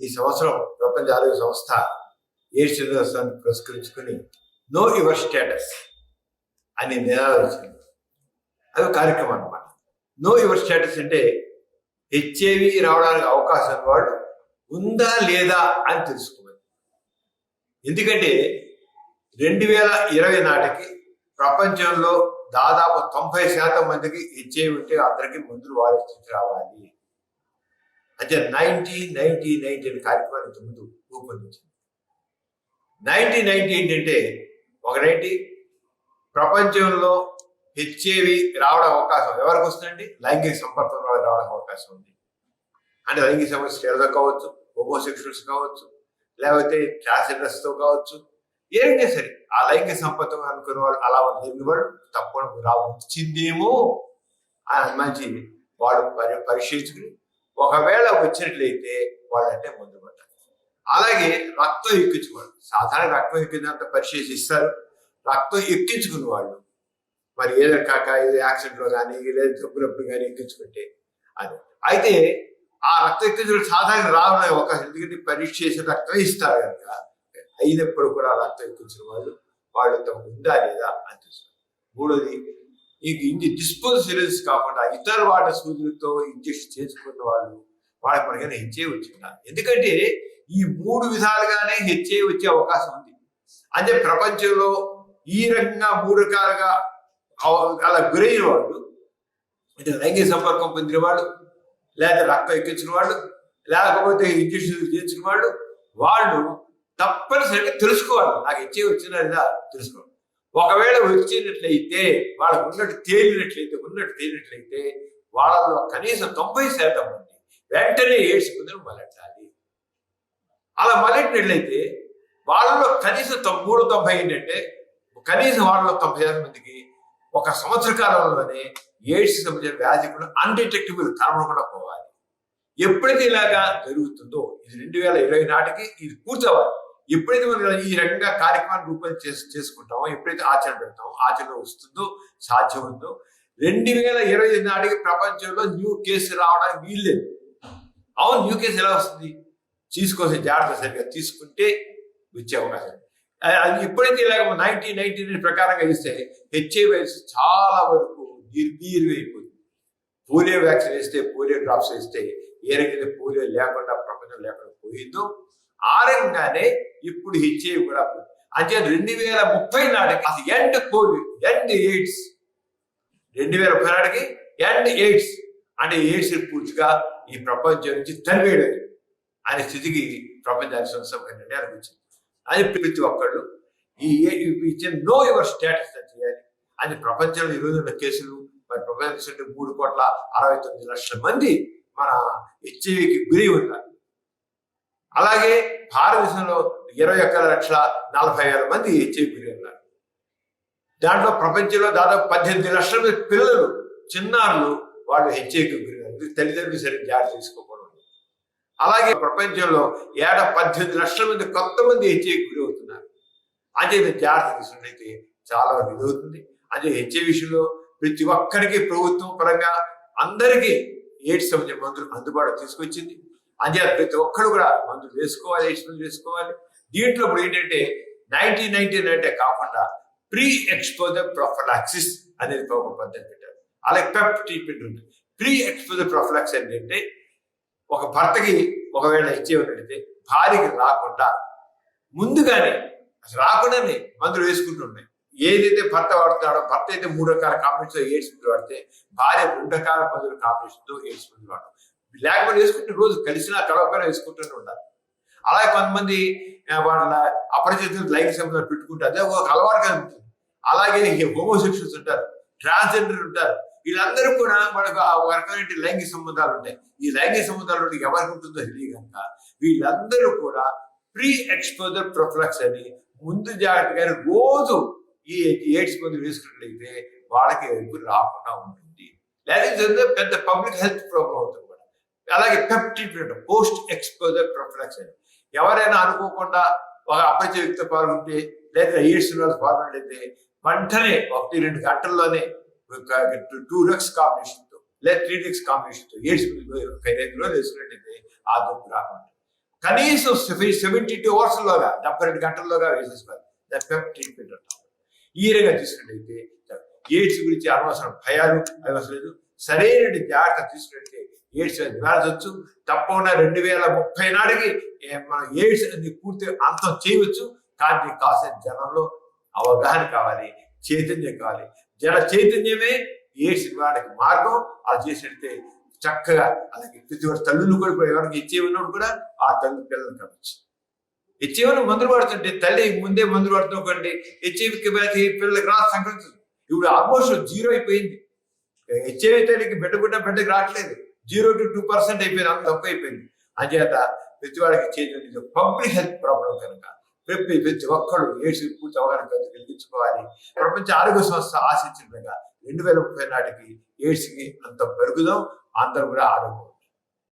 ఈ సంవత్సరం ప్రపంచ ఆరోగ్య సంస్థ ఎయిడ్స్ దినోత్సవాన్ని పురస్కరించుకుని నో యువర్ స్టేటస్ అని నినాదం అది కార్యక్రమం అనమాట నో యువర్ స్టేటస్ అంటే హెచ్ఐవి రావడానికి అవకాశం వాడు ఉందా లేదా అని తెలుసుకోవాలి. ఎందుకంటే రెండు వేల ఇరవై నాటికి ప్రపంచంలో దాదాపు తొంభై శాతం మందికి హెచ్ఐవి ఉంటే అందరికీ మందులు వాడే రావాలి. అంటే నైన్టీ నైన్టీ నైన్టీ అనే కార్యక్రమాన్ని ముందు రూపొందించింది నైన్టీ నైన్టీ ఏంటంటే ఒకటేంటి? ప్రపంచంలో హెచ్ఐవి రావడం అవకాశం ఎవరికి వస్తుందండి? లైంగిక సంపర్కం రావడం అవకాశం ఉంది. అంటే లైంగిక సమస్య స్త్రీలతో కావచ్చు హోమోసెక్షువల్స్ కావచ్చు లేకపోతే ట్రాన్స్జెండర్స్తో కావచ్చు ఏదైనా సరే ఆ లైంగిక సంపర్కం అనుకున్న వాళ్ళు అలా లేని వాడు తప్పకుండా రావచ్చిందేమో అని మంచి వాడు పరి పరిశీలించుకుని ఒకవేళ వచ్చినట్లయితే వాళ్ళంటే ముందు పడ్డారు అలాగే రక్తం ఎక్కించుకోవాలి సాధారణ రక్తం ఎక్కిందంత పరిశీలిస్తారు. రక్తం ఎక్కించుకున్న వాళ్ళు మరి ఏదో కాక ఏదో యాక్సిడెంట్లో కానీ లేదా జబ్బులప్పుడు కానీ ఎక్కించుకుంటే అది. అయితే ఆ రక్తం ఎక్కించుకుని సాధారణ రావడం ఒక ఎందుకంటే పరీక్ష చేసి రక్తం ఇస్తారు కనుక అయినప్పుడు కూడా రక్తం ఎక్కించిన వాళ్ళు వాళ్ళు తమకు ఉందా లేదా అని మూడోది ఈ ఇంజి సిరీస్ కాకుండా ఇతర వాటి సూదులతో ఇంజెక్షన్ చేసుకున్న వాళ్ళు వాళ్ళకి మనకైనా హెచ్ఐ వచ్చిందా? ఎందుకంటే ఈ మూడు విధాలుగానే హెచ్ఐ వచ్చే అవకాశం ఉంది. అంటే ప్రపంచంలో ఈ రకంగా మూడు రకాలుగా అలా గురైన వాళ్ళు అంటే లైంగిక సంపర్కం పొందిన వాళ్ళు లేదా రక్తం ఎక్కించిన వాళ్ళు లేకపోతే ఇంజక్షన్ చేసిన వాళ్ళు వాళ్ళు తప్పనిసరిగా తెలుసుకోవాలి. నాకు హెచ్ఐ వచ్చిన లేదా తెలుసుకోవాలి. ఒకవేళ వచ్చినట్లయితే వాళ్ళకు ఉన్నట్టు తేలినట్లయితే ఉన్నట్టు తేలినట్లయితే వాళ్ళలో కనీసం తొంభై శాతం మంది వెంటనే ఎయిడ్స్ ముందు మలెట్టాలి అలా మలెట్టినట్లయితే వాళ్ళలో కనీసం మూడు తొంభై ఏంటంటే కనీసం వాళ్ళలో తొంభై శాతం మందికి ఒక సంవత్సర కాలంలోనే ఎయిడ్స్ సంబంధించిన వ్యాధి కూడా అన్డిటెక్టబుల్ కనబడకుండా పోవాలి. ఎప్పుడైతే ఇలాగా జరుగుతుందో ఇది రెండు వేల ఇరవై నాటికి ఇది పూర్తవ్వాలి. ఎప్పుడైతే మనం ఈ రకంగా కార్యక్రమాన్ని రూపం చేసు చేసుకుంటామో ఎప్పుడైతే ఆచరణ పెడతామో ఆచరణ వస్తుందో సాధ్యం ఉందో రెండు వేల ఇరవై ఐదు నాటికి ప్రపంచంలో న్యూ కేసు రావడానికి వీల్లేదు. అవును న్యూ కేసు ఎలా వస్తుంది? తీసుకోవాల్సిన జాగ్రత్త సరిగ్గా తీసుకుంటే వచ్చే అవకాశం. అది ఎప్పుడైతే ఇలాగ నైన్టీన్ నైన్టీ నైన్ ప్రకారంగా ఇస్తే హెచ్ఐ వైరస్ చాలా వరకు నిర్వీర్యమైపోతుంది పోలియో వ్యాక్సిన్ వేస్తే పోలియో డ్రాప్స్ వేస్తే ఏ రకంగా పోలియో లేకుండా ప్రపంచం లేకుండా పోయిందో ఆ రకంగానే ఇప్పుడు హెచ్ఐవి కూడా అంటే రెండు వేల ముప్పై నాటికి అది ఎండ్ కోవిడ్ ఎండ్ ఎయిడ్స్ రెండు వేల ముప్పై నాటికి ఎండ్ ఎయిడ్స్ అంటే ఎయిడ్స్ పూర్తిగా ఈ ప్రపంచం నుంచి తరివేయడం అనే స్థితికి ప్రపంచానికి సంస్థ అనిపించింది అది ప్రతి ఒక్కళ్ళు ఈ ఇచ్చిన నో యువర్ స్టేటస్ చేయాలి. అది ప్రపంచంలో ఈ ఉన్న కేసులు మరి ప్రపంచంలో మూడు కోట్ల అరవై తొమ్మిది లక్షల మంది మన హెచ్ఐవికి గురి ఉన్నారు. అలాగే భారతదేశంలో ఇరవై ఒక్క లక్షల నలభై వేల మంది హెచ్ఐవి గురి ఉన్నారు. దాంట్లో ప్రపంచంలో దాదాపు పద్దెనిమిది లక్షల మంది పిల్లలు చిన్నారులు వాళ్ళు హెచ్ఐవికి గురి తల్లిదండ్రులు సరిగ్గా జాగ్రత్త తీసుకోకపోవడం అలాగే ప్రపంచంలో ఏడ పద్దెనిమిది లక్షల మంది కొత్త మంది హెచ్ఐవి గురి అవుతున్నారు. అదే జాగ్రత్త తీసుకున్నట్లయితే చాలా వరకు ఇది అవుతుంది. అదే హెచ్ఐ విషయంలో ప్రతి ఒక్కరికి ప్రభుత్వం పరంగా అందరికీ ఎయిడ్స్ సంబంధించిన మందులు అందుబాటులో తీసుకొచ్చింది. అంతే ప్రతి ఒక్కరు కూడా మందులు వేసుకోవాలి ఎయిడ్స్ వేసుకోవాలి. దీంట్లో ఇప్పుడు ఏంటంటే నైన్టీన్ నైన్టీన్ అంటే కాకుండా ప్రీ ఎక్స్పోజర్ ప్రొఫలాక్సిస్ అనేది ఒక పద్ధతి పెట్టారు. అలాగే పెప్ ట్రీట్మెంట్ ఉంది. ప్రీ ఎక్స్పోజర్ ప్రొఫలాక్స్ ఏంటంటే ఒక భర్తకి ఒకవేళ ఇచ్చే భార్యకి రాకుండా ముందుగానే అసలు రాకుండానే మందులు వేసుకుంటుండే ఏదైతే భర్త వాడుతున్నాడో భర్త అయితే మూడు రకాల కాంబినేషన్ ఎయిడ్స్ మందులు వాడితే భార్య రెండు రకాల మందులు కాంబినేషన్తో ఎయిడ్స్ మందులు వాడడం లేకపోతే వేసుకుంటే రోజు కలిసినా కలవకపోయినా వేసుకుంటూనే ఉండాలి. అలాగే కొంతమంది వాళ్ళ అపరిచితులు లైంగిక సంబంధాలు పెట్టుకుంటారు అదే ఒక అలవాటుగా ఉంటుంది అలాగే హోమోసెక్షల్స్ ఉంటారు ట్రాన్స్జెండర్ ఉంటారు. వీళ్ళందరూ కూడా మనకు ఆ ఒక రకమైన లైంగిక సంబంధాలు ఉంటాయి. ఈ లైంగిక సంబంధాలు ఎవరికి ఉంటుందో తెలియక వీళ్ళందరూ కూడా ప్రీ ఎక్స్పోజర్ ప్రొఫ్లక్స్ అని ముందు జాగ్రత్తగా రోజు ఈ ఎయిడ్స్ మందులు వేసుకున్నట్లయితే వాళ్ళకి ఎప్పుడు రాకుండా ఉంటుంది. లేదా పెద్ద పబ్లిక్ హెల్త్ ప్రాబ్లం అవుతుంది. అలాగే peptide treatment post exposure prophylaxis ఎవరైనా అనుకోకుండా ఒక అపరిచయ వ్యక్తి పాల్గొంటే లేదా ఎయిడ్స్ వాళ్ళు వెంటనే ఒకటి రెండు గంటల్లోనే టూ డక్స్ కాంబినేషన్తో లేదా త్రీ డక్స్ కాంబినేషన్తో ఎయిడ్స్ ఐదు రోజులు వేసుకున్నట్టయితే ఆ దొంగ రాకుండా. కనీసం సెవెంటీ టూ అవర్స్ లోగా డెబ్బై రెండు గంటల్లోగా వేసేసుకోవాలి. దట్ ట్రీట్మెంట్ అంటాం ఈ రకంగా తీసుకున్నట్టయితే ఎయిడ్స్ గురించి అనవసరం భయాలు అవసరం లేదు. సరైన జాగ్రత్త తీసుకున్నట్టే ఎయిడ్స్ నివారించవచ్చు తప్పకుండా రెండు వేల ముప్పై నాటికి ఏ, ఎయిడ్స్ అనేది పూర్తిగా అంతం చేయవచ్చు. కానీ కాసే జనంలో అవగాహన కావాలి చైతన్యం కావాలి. జన చైతన్యమే ఎయిడ్స్ నివారణకి మార్గం. అది చేసినట్టే చక్కగా అలాగే ప్రతి ఒక్క తల్లులు కూడా ఎవరికి ఇచ్చే ఉన్నప్పుడు కూడా ఆ తల్లి పిల్లలు కావచ్చు. ఇచ్చేవని మందులు పడుతుంటే తల్లి ముందే మందులు పడుతుందండి హెచ్ఐవికి వ్యాధి పిల్లలకి రా సంక్రమించదు ఇప్పుడు ఆల్మోస్ట్ జీరో అయిపోయింది. హెచ్ఐవి తల్లికి బిడ్డ బిడ్డ బిడ్డకి రావట్లేదు. జీరో టు టూ పర్సెంట్ అయిపోయింది అంత తక్కువ అయిపోయింది. అంచేత ప్రతి వాడికి చేతి పబ్లిక్ హెల్త్ ప్రాబ్లం కనుక ప్రతి ప్రతి ఒక్కరు ఏడ్స్ పూర్తి అవగాహన కలిగించుకోవాలి ప్రపంచ ఆరోగ్య సంస్థ ఆశించిన విధంగా రెండు వేల ముప్పై నాటికి ఎయిడ్స్కి అంత పెరుగుదాం అందరూ కూడా ఆరోగ్యం.